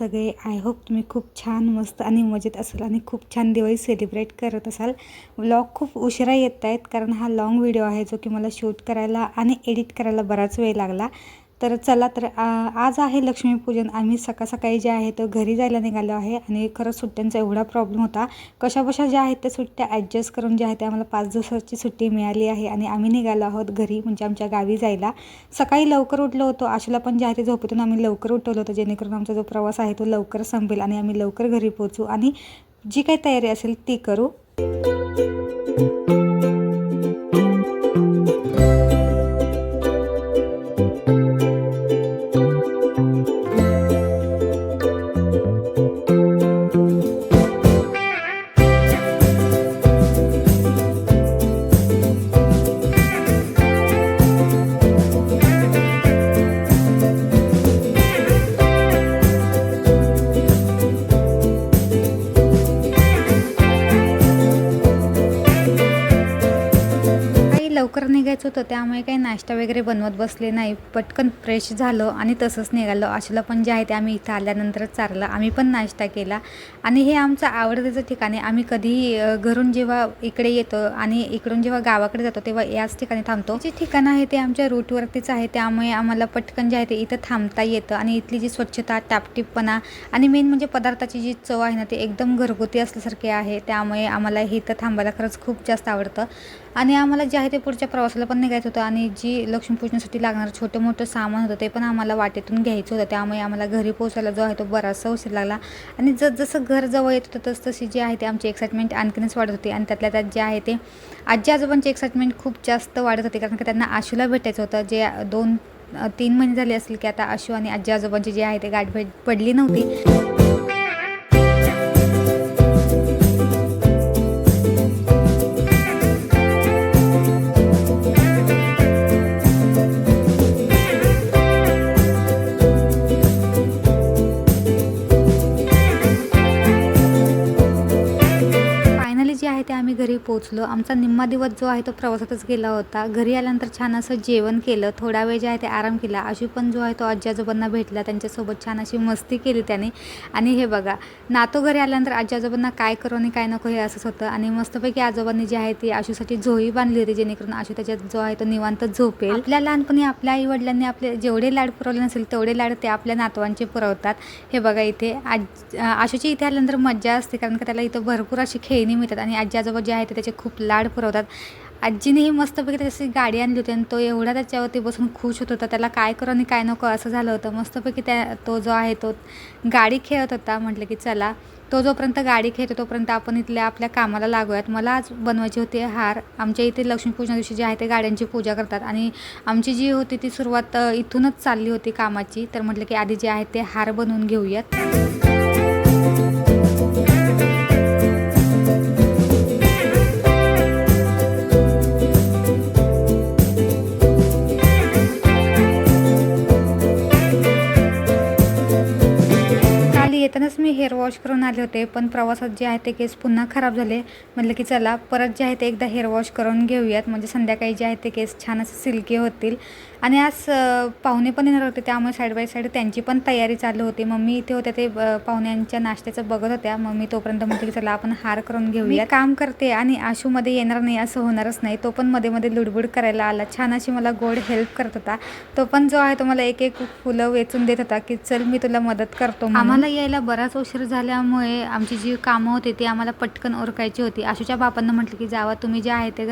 सगळे. I hope तुम्ही खूप छान मस्त आणि मजेत असाल आणि खूप छान दिवाळी सेलिब्रेट करत असाल. व्लॉग खूप उशिरा येत आहेत कारण हा लाँग व्हिडिओ आहे जो की मला शूट करायला आणि एडिट करायला बराच वेळ लागला. तर चला तर आ- आज आहे लक्ष्मीपूजन. आम्ही सकाळ सकाळी जे आहे तो घरी जायला निघालो आहे आणि खरंच सुट्ट्यांचा एवढा प्रॉब्लेम होता. कशाबशा ज्या आहेत त्या सुट्ट्या ॲडजस्ट करून ज्या आहेत त्या आम्हाला पाच दिवसाची सुट्टी मिळाली आहे आणि आम्ही निघालो आहोत घरी म्हणजे आमच्या गावी जायला. सकाळी लवकर उठलो होतो. आशूला पण जे आहे ते झोपेतून आम्ही लवकर उठवलं होतं जेणेकरून आमचा जो प्रवास आहे तो लवकर संपेल आणि आम्ही लवकर घरी पोहोचू आणि जी काही तयारी असेल ती करू. जायचं होतं त्यामुळे काही नाश्ता वगैरे बनवत बसले नाही. पटकन फ्रेश झालं आणि तसंच निघालो. आशूला पण जे आहे ते आम्ही इथं आल्यानंतरच चारलं. आम्ही पण नाश्ता केला. आणि हे आमचं आवडतीचं ठिकाण आहे. आम्ही कधीही घरून जेव्हा इकडे येतो आणि इकडून जेव्हा गावाकडे जातो तेव्हा याच ठिकाणी थांबतो. जे ठिकाण आहे ते आमच्या रूटवरतीच आहे. त्यामुळे आम्हाला पटकन जे आहे ते इथं थांबता येतं आणि इथली जी स्वच्छता टापटीपणा आणि मेन म्हणजे पदार्थाची जी चव आहे ना ती एकदम घरगुती असल्यासारखी आहे. त्यामुळे आम्हाला हे इथं थांबायला खरंच खूप जास्त आवडतं. आणि आम्हाला जे आहे ते पुढच्या प्रवासाला पण निघायचं होतं आणि जी लक्ष्मीपूजनासाठी लागणारं छोटं मोठं सामान होतं ते पण आम्हाला वाटेतून घ्यायचं होतं. त्यामुळे आम्हाला घरी पोहोचायला जो आहे तो बराचसा उशीर लागला. आणि जस जसं घर जवळ येत होतं तसतशी जी आहे ते आमची एक्साइटमेंट आणखीनच वाढत होती. आणि त्यातल्या त्यात जे आहे ते आजी आजोबांची एक्साइटमेंट खूप जास्त वाढत होती. कारण की त्यांना आशूला भेटायचं होतं. जे दोन तीन महिने झाले असतील की आता आशू आणि आजी आजोबांची जी आहे ते गाठ भेट पडली नव्हती. आम्ही घरी पोचलो आमचा निम्मा दिवस जो आहे तो प्रवासातच गेला होता. घरी आल्यानंतर छान असं जेवण केलं. थोडा वेळ जे आहे ते आराम केला. आशू पण जो आहे तो आजी आजोबांना भेटला. त्यांच्यासोबत छान अशी मस्ती केली त्याने. आणि हे बघा नातो घरी आल्यानंतर आजी आजोबांना काय करू आणि काय नको हे असंच होतं. आणि मस्तपैकी आजोबांनी जे आहे ती आशूसाठी झोई बांधली होती जेणेकरून आशू त्याच्यात जो आहे तो निवांत झोपेल. आपल्या लहानपणी आपल्या आई वडिलांनी आपले जेवढे लाड पुरवले नसेल तेवढे लाड ते आपल्या नातवांचे पुरवतात. हे बघा इथे आज आशूची इथे आल्यानंतर मज्जा असते कारण का त्याला इथं भरपूर अशी खेळणी मिळतात. आणि आजी आजोबा जे आहे ते त्याचे खूप लाड पुरवतात. आजीनेही मस्तपैकी त्याची गाडी आणली होती आणि तो एवढा त्याच्यावरती बसून खुश होत होता. त्याला काय करू आणि काय नको असं झालं होतं. मस्तपैकी त्या तो जो आहे तो गाडी खेळत होता. म्हटलं की चला तो जोपर्यंत गाडी खेळतो तोपर्यंत आपण इथल्या आपल्या कामाला लागूयात. मला आज बनवायची होती हार. आमच्या इथे लक्ष्मीपूजना दिवशी जे आहे ते गाड्यांची पूजा करतात. आणि आमची जी होती ती सुरुवात इथूनच चालली होती कामाची. तर म्हटलं की आधी जे आहे ते हार बनवून घेऊयात. येतानाच मी हेअर वॉश करून आले होते पण प्रवासात जे आहे ते केस पुन्हा खराब झाले. म्हटलं की चला परत जे आहे ते एकदा हेअर वॉश करून घेऊयात. म्हणजे संध्याकाळी जे आहे ते केस छान असे सिल्की होतील. आणि आज पाहुणे पण येणार होते त्यामुळे साईड बाय साईड त्यांची पण तयारी चालू होती. मम्मी इथे होत्या ते पाहुण्यांच्या नाश्त्याचं बघत होत्या. मग मी तोपर्यंत म्हटलं की चला आपण हार करून घेऊया काम करते आणि आशूमध्ये येणार नाही असं होणारच नाही. तो पण मध्ये मध्ये लुडबुड करायला आला. छान अशी मला गोड हेल्प करत होता. तो पण जो आहे तो मला एक एक फुलं वेचून देत होता की चल मी तुला मदत करतो. आम्हाला यायला बराच उशीर झाल्यामुळे आमची जी कामं होती ती आम्हाला पटकन ओरकायची होती. आशूच्या बापांना म्हटलं की जावा तुम्ही जे आहे ते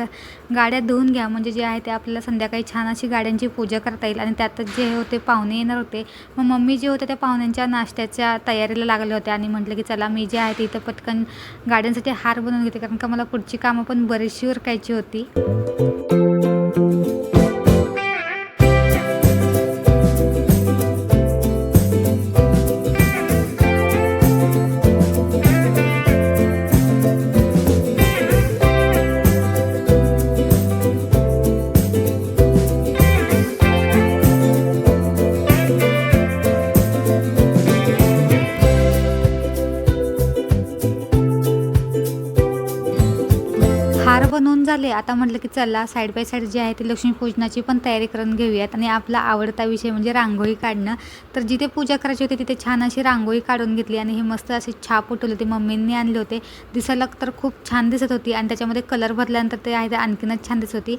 गाड्या धुवून घ्या. म्हणजे जे आहे ते आपल्याला संध्याकाळी छान अशी गाड्यांची पूजा करता येईल आणि त्यातच जे होते पाहुणे येणार होते. मग मम्मी जे होते त्या पाहुण्यांच्या नाश्त्याच्या तयारीला लागले होते आणि म्हटलं की चला मी जे आहे ते इथं पटकन गाड्यांसाठी हार बनवून घेते. कारण का मला पुढची कामं पण बरीचशी उरकायची होती. झाले. आता म्हटलं की चला साईड बाय साईड जे आहे ते लक्ष्मीपूजनाची पण तयारी करून घेऊयात. आणि आपला आवडता विषय म्हणजे रांगोळी काढणं. तर जिथे पूजा करायची होती तिथे छान अशी रांगोळी काढून घेतली. आणि हे मस्त असे छाप उठवले होते. मम्मींनी आणले होते. दिसायला तर खूप छान दिसत होती. आणि त्याच्यामध्ये कलर भरल्यानंतर ते आहे ते आणखीनच छान दिसत होती.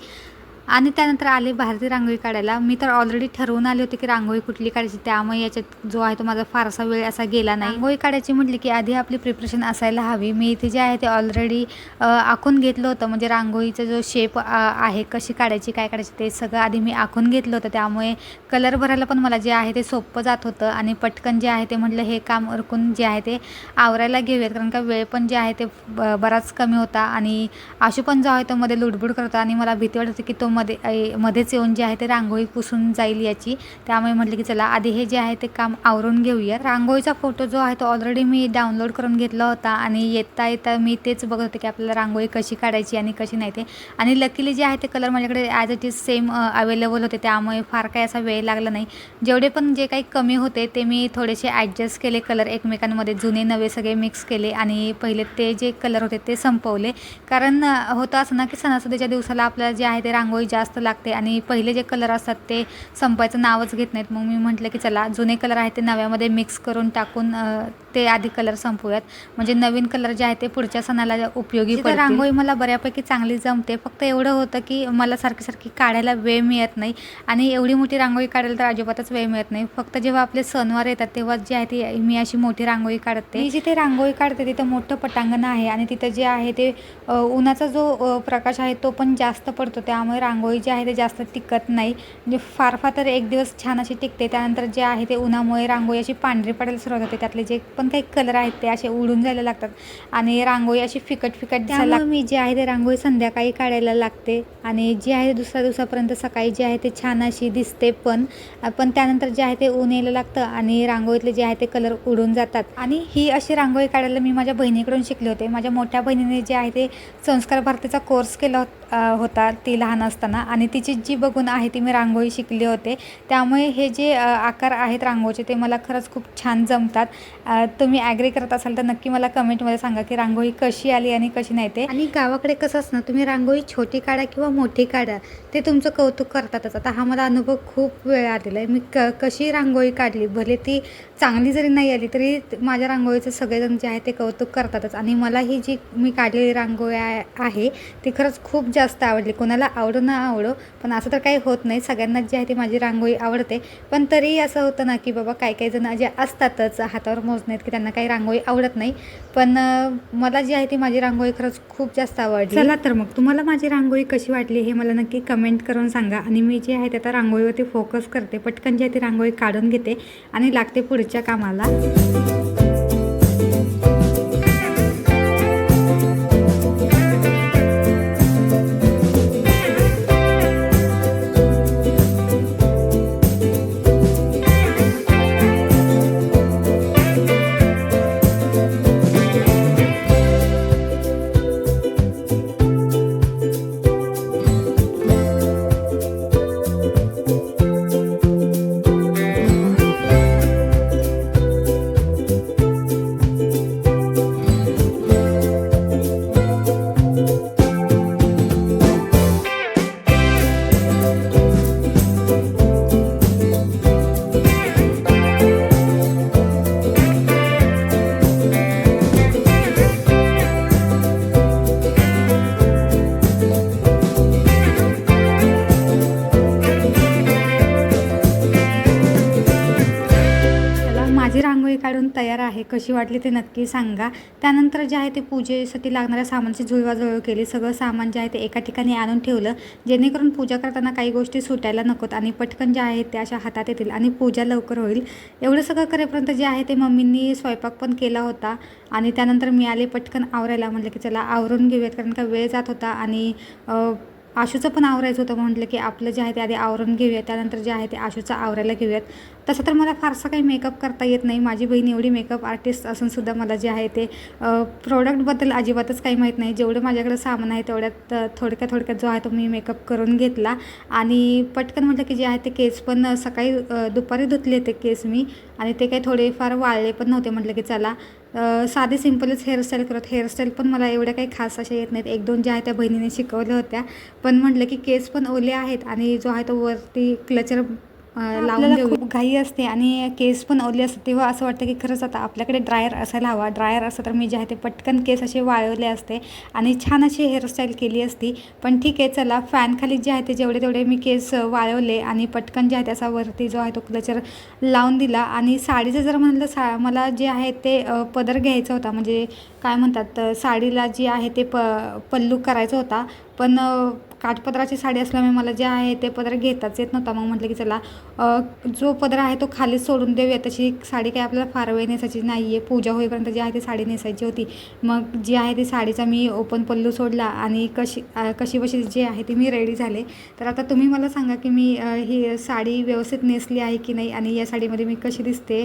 आणि त्यानंतर आले भारती रांगोळी काढायला. मी तर ऑलरेडी ठरवून आली होती की रांगोळी कुठली काढायची. त्यामुळे याच्यात जो आहे तो माझा फारसा वेळ असा गेला नाही. रांगोळी काढायची म्हटली की आधी आपली प्रिपरेशन असायला हवी. मी इथे जे आहे ते ऑलरेडी आखून घेतलं होतं. म्हणजे रांगोळीचा जो शेप आहे कशी काढायची काय काढायची ते सगळं आधी मी आखून घेतलं होतं. त्यामुळे कलर भरायला पण मला जे आहे ते सोपं जात होतं. आणि पटकन जे आहे ते म्हटलं हे काम उरकून जे आहे ते आवरायला घेऊयात. कारण का वेळ पण जे आहे ते ब- बराच कमी होता. आणि आशू पण जो आहे तो मध्ये लुडबुड करतो आणि मला भीती वाटत होती की तो मध्ये मध्येच येऊन जे आहे ते रांगोळी पुसून जाईल याची. त्यामुळे म्हटलं की चला आधी हे जे आहे ते काम आवरून घेऊया. रांगोळीचा फोटो जो आहे तो ऑलरेडी मी डाउनलोड करून घेतला होता आणि येता येता मी तेच बघत होते की आपल्याला रांगोळी कशी काढायची आणि कशी नाही ते. आणि लकीली जे आहे ते कलर माझ्याकडे as it is same available होते. त्यामुळे फार काही असा वेळ लागला नाही. जेवढे पण जे काही कमी होते ते मी थोडेसे ॲडजस्ट केले कलर एकमेकांमध्ये. जुने नवे सगळे मिक्स केले आणि पहिले ते जे कलर होते ते संपवले. कारण होतं असं ना की सणासुदीच्या दिवसाला आपल्याला जे आहे ते रांगोळी जास्त लागते आणि पहिले जे कलर असतात ते संपायचं नावच घेत नाहीत. मग मी म्हटलं की चला जुने कलर आहेत ते नव्यामध्ये मिक्स करून टाकून ते आधी कलर संपवूयात. म्हणजे नवीन कलर जे आहे ते पुढच्या सणाला उपयोगी पडतील. रांगोळी मला बऱ्यापैकी चांगली जमते. फक्त एवढं होतं की मला सारखी सारखी काढायला वेळ मिळत नाही. आणि एवढी मोठी रांगोळी काढायला तर अजिबातच वेळ मिळत नाही. फक्त जेव्हा आपले सणवार येतात तेव्हा जे आहे ती मी अशी मोठी रांगोळी काढते. मी जिथे रांगोळी काढते तिथं मोठं पटांगण आहे. आणि तिथं जे आहे ते उन्हाचा जो प्रकाश आहे तो पण जास्त पडतो. त्यामुळे रांगोळी जी आहे ते जास्त टिकत नाही. म्हणजे फार फार तर एक दिवस छान अशी टिकते. त्यानंतर जे आहे ते उन्हामुळे रांगोळी अशी पांढरी पडायला सुरुवात होते. त्यातले जे पण काही कलर आहेत ते असे उडून जायला लागतात. आणि रांगोळी अशी फिकट फिकट दिसायला. मी जी आहे ते रांगोळी संध्याकाळी काढायला लागते. आणि जी आहे दुसऱ्या दिवसापर्यंत सकाळी जी आहे ते छान अशी दिसते पण पण त्यानंतर जे आहे ते ऊन यायला लागतं आणि रांगोळीतले जे आहे ते कलर उडून जातात. आणि ही अशी रांगोळी काढायला मी माझ्या बहिणीकडून शिकले होते. माझ्या मोठ्या बहिणीने जे आहे ते संस्कार भारतीचा कोर्स केला होत- ती लहान असताना. आणि तिची जी बघून आहे ती मी रांगोळी शिकले होते. त्यामुळे हे जे आकार आहेत रांगोळीचे ते मला खरंच खूप छान जमतात. तुम्ही ॲग्री करत असाल तर नक्की मला कमेंटमध्ये सांगा की रांगोळी कशी आली आणि कशी नाही ते. आणि गावाकडे कसं असणं तुम्ही रांगोळी छोटी काढा किंवा मोठी काढा ते तुमचं कौतुक करतातच. आता हा मला अनुभव खूप वेळ आलेला आहे मी क कशी रांगोळी काढली भले ती चांगली जरी नाही आली तरी माझ्या रांगोळीचं सगळेजण जे आहे ते कौतुक करतातच. आणि मला ही जी मी काढलेली रांगोळी आहे ती खरंच खूप जास्त आवडली. कोणाला आवडो ना आवडो पण असं तर काही होत नाही. सगळ्यांनाच जी आहे ती माझी रांगोळी आवडते. पण तरीही असं होतं ना की बाबा काही काही जण जे असतातच हातावर मोजण्यात की त्यांना काही रांगोळी आवडत नाही. पण मला जी आहे ती माझी रांगोळी खरंच खूप जास्त आवडली. चला तर मग तुम्हाला माझी रांगोळी कशी वाटली हे मला नक्की कमेंट करून सांगा. आणि मी जे आहे ते आता रांगोळीवरती फोकस करते. पटकन जी आहे ती रांगोळी काढून घेते आणि लागते पुढच्या कामाला. आहे कशी वाटली ते नक्की सांगा. त्यानंतर जे आहे ते पूजेसाठी लागणाऱ्या सामानची जुळवाजुळव केली. सगळं सामान जे आहे ते एका ठिकाणी आणून ठेवलं. जेणेकरून पूजा करताना काही गोष्टी सुटायला नकोत आणि पटकन ज्या आहेत त्या अशा हातात येतील आणि पूजा लवकर होईल. एवढं सगळं करेपर्यंत जे आहे ते मम्मींनी स्वयंपाक पण केला होता आणि त्यानंतर मी आले पटकन आवरायला. म्हटलं की चला आवरून घेऊयात कारण का वेळ जात होता आणि आशूचं पण आवरायचं होतं म्हटलं की आपलं जे आहे ते आधी आवरून घेऊयात त्यानंतर जे आहे ते आशूचं आवरायला घेऊयात. तसं तर मला फारसं काही मेकअप करता येत नाही. माझी बहीण एवढी मेकअप आर्टिस्ट असूनसुद्धा मला जे आहे ते प्रॉडक्टबद्दल अजिबातच काही माहीत नाही. जेवढं माझ्याकडे सामान आहे तेवढ्यात थोडक्या थोडक्यात थोडक्यात जो आहे तो मी मेकअप करून घेतला. आणि पटकन म्हटलं की जे आहे ते केस पण सकाळी दुपारी धुतले ते केस मी. आणि ते काही थोडेफार वाळले पण नव्हते. म्हटलं की चला साधे सिम्पलच हेअरस्टाईल करत. हेअरस्टाईल पण मला एवढ्या काही खास अशा येत नाहीत. एक दोन ज्या आहेत त्या बहिणीने शिकवल्या होत्या. पण म्हटलं की केस पण ओले आहेत आणि जो आहे तो वरती क्लचर लावून देऊ खूप घाई असते आणि केस पण ओले असतात तेव्हा असं वाटतं की खरंच आता आपल्याकडे ड्रायर असायला हवा. ड्रायर असतं तर मी जे आहे ते पटकन केस असे वाळवले असते आणि छान अशी हेअरस्टाईल केली असती. पण ठीक आहे चला फॅन खाली जे आहे ते जेवढे तेवढे मी केस वाळवले आणि पटकन जे आहे त्याचा वरती जो आहे तो क्लचर लावून दिला. आणि साडीचं जर म्हणलं सा मला जे आहे ते पदर घ्यायचा होता म्हणजे काय म्हणतात साडीला जी आहे ते प पल्लू करायचा होता. पण काठपदराची साडी असल्यामुळे मला जे आहे ते पदर घेताच येत नव्हता. मग म्हटलं की चला जो पदर आहे तो खाली सोडून देऊया. तशी साडी काही आपल्याला फार वेळ नेसायची नाही आहे पूजा होईपर्यंत जी आहे ती साडी नेसायची होती. मग जी आहे ती साडीचा मी ओपन पल्लू सोडला आणि कशी अ, कशी बशी जी आहे ती मी रेडी झाले. तर आता तुम्ही मला सांगा की मी ही साडी व्यवस्थित नेसली आहे की नाही आणि या साडीमध्ये मी कशी दिसते?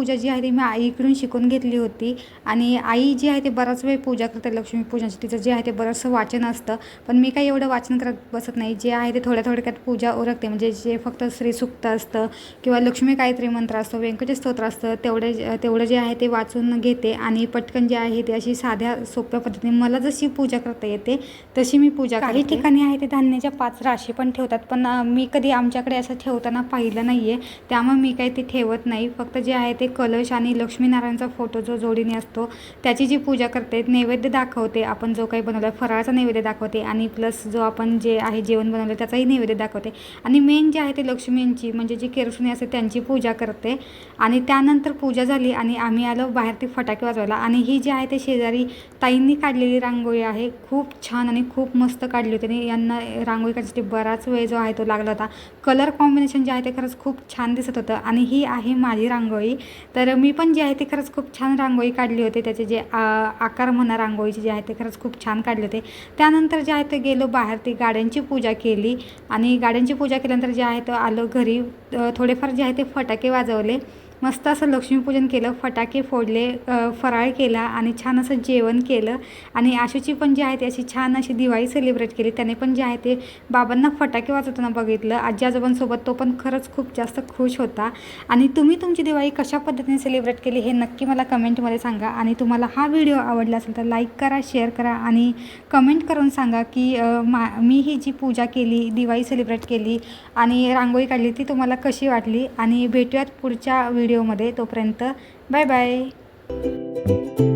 पूजा जी आहे ती मी आईकडून शिकून घेतली होती. आणि आई जी आहे ते बराच वेळ पूजा करते लक्ष्मी पूजनाची. तिचं जे आहे ते बरंचसं वाचन असतं. पण मी काही एवढं वाचन करत बसत नाही. जे आहे ते थोड्या थोडक्यात पूजा ओरखते. म्हणजे जे फक्त श्रीसुक्त असतं किंवा लक्ष्मी काहीतरी मंत्र असतो व्यंकटेश स्तोत्र असतं तेवढे तेवढं जे आहे ते वाचून घेते. आणि पटकन जे आहे ते अशी साध्या सोप्या पद्धतीने मला जशी पूजा करता येते तशी मी पूजा काही ठिकाणी आहे ते धान्याच्या पाच राशी पण ठेवतात. पण मी कधी आमच्याकडे असं ठेवताना पाहिलं नाही आहे त्यामुळे मी काही ते ठेवत नाही. फक्त जे आहे ते कलश आणि लक्ष्मीनारायणचा फोटो जो जोडीने असतो त्याची जी पूजा करते नैवेद्य दाखवते आपण जो काही बनवला फराळाचा नैवेद्य दाखवते आणि प्लस जो आपण जे आहे जेवण बनवलं त्याचाही नैवेद्य दाखवते. आणि मेन जे आहे ते लक्ष्मींची म्हणजे जी केरसुनी असते त्यांची पूजा करते. आणि त्यानंतर पूजा झाली आणि आम्ही आलो बाहेर ती फटाके वाजवायला. आणि ही जी आहे ते शेजारी ताईंनी काढलेली रांगोळी आहे. खूप छान आणि खूप मस्त काढली होती. आणि यांना रांगोळी काढण्यासाठी बराच वेळ जो आहे तो लागला होता. कलर कॉम्बिनेशन जे आहे ते खरंच खूप छान दिसत होतं. आणि ही आहे माझी रांगोळी. तर मी पण जे आहे ती खरंच खूप छान रांगोळी काढली होती. त्याचे जे आकार म्हणा रांगोळीचे जे आहे ते खरंच खूप छान काढले होते. त्यानंतर जे आहे ते गेलो बाहेर ते गाड्यांची पूजा केली. आणि गाड्यांची पूजा केल्यानंतर जे आहे तर आलो घरी. थोडेफार जे आहे ते फटाके वाजवले. मस्त असं लक्ष्मीपूजन केलं फटाके फोडले फराळ केला आणि छान असं जेवण केलं. आणि आशूची पण जी आहे ती अशी छान अशी दिवाळी सेलिब्रेट केली. त्याने पण जे आहे ते बाबांना फटाके वाजवताना बघितलं. आजी आजोबांसोबत तो पण खरंच खूप जास्त खुश होता. आणि तुम्ही तुमची दिवाळी कशा पद्धतीने सेलिब्रेट केली हे नक्की मला कमेंटमध्ये सांगा. आणि तुम्हाला हा व्हिडिओ आवडला असेल तर लाईक करा शेअर करा आणि कमेंट करून सांगा की मा मी ही जी पूजा केली दिवाळी सेलिब्रेट केली आणि रांगोळी काढली ती तुम्हाला कशी वाटली? आणि भेटूयात पुढच्या व्हिडिओ व्हिडिओमध्ये तोपर्यंत बाय बाय.